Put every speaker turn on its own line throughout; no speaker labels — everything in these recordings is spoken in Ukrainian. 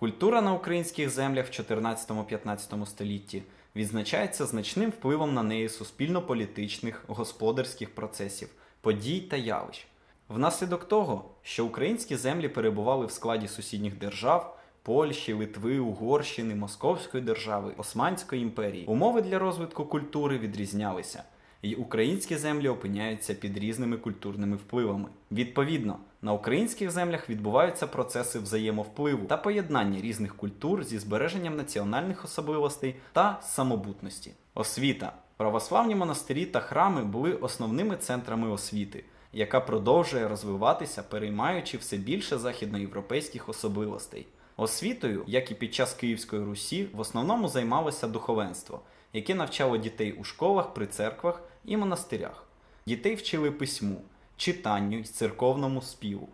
Культура на українських землях в 14-15 столітті відзначається значним впливом на неї суспільно-політичних, господарських процесів, подій та явищ. Внаслідок того, що українські землі перебували в складі сусідніх держав Польщі, Литви, Угорщини, Московської держави, Османської імперії, умови для розвитку культури відрізнялися, і українські землі опиняються під різними культурними впливами. Відповідно, на українських землях відбуваються процеси взаємовпливу та поєднання різних культур зі збереженням національних особливостей та самобутності. Освіта. Православні монастирі та храми були основними центрами освіти, яка продовжує розвиватися, переймаючи все більше західноєвропейських особливостей. Освітою, як і під час Київської Русі, в основному займалося духовенство, яке навчало дітей у школах, при церквах і монастирях. Дітей вчили письму, читанню й церковному співу.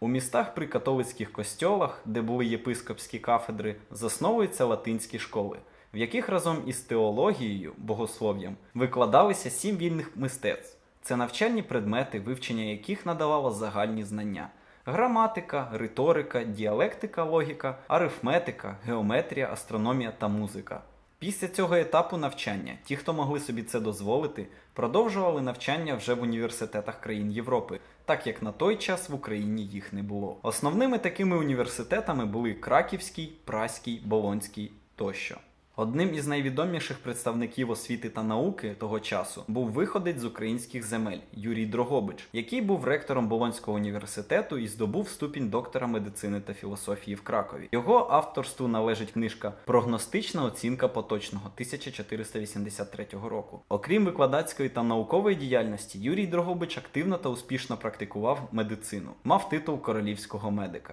У містах при католицьких костьолах, де були єпископські кафедри, засновуються латинські школи, в яких разом із теологією, богослов'ям викладалися сім вільних мистецтв. Це навчальні предмети, вивчення яких надавало загальні знання: граматика, риторика, діалектика, логіка, арифметика, геометрія, астрономія та музика. Після цього етапу навчання ті, хто могли собі це дозволити, продовжували навчання вже в університетах країн Європи, так як на той час в Україні їх не було. Основними такими університетами були Краківський, Праський, Болонський тощо. Одним із найвідоміших представників освіти та науки того часу був виходець з українських земель Юрій Дрогобич, який був ректором Болонського університету і здобув ступінь доктора медицини та філософії в Кракові. Його авторству належить книжка Прогностична оцінка поточного 1483 року. Окрім викладацької та наукової діяльності, Юрій Дрогобич активно та успішно практикував медицину, мав титул королівського медика.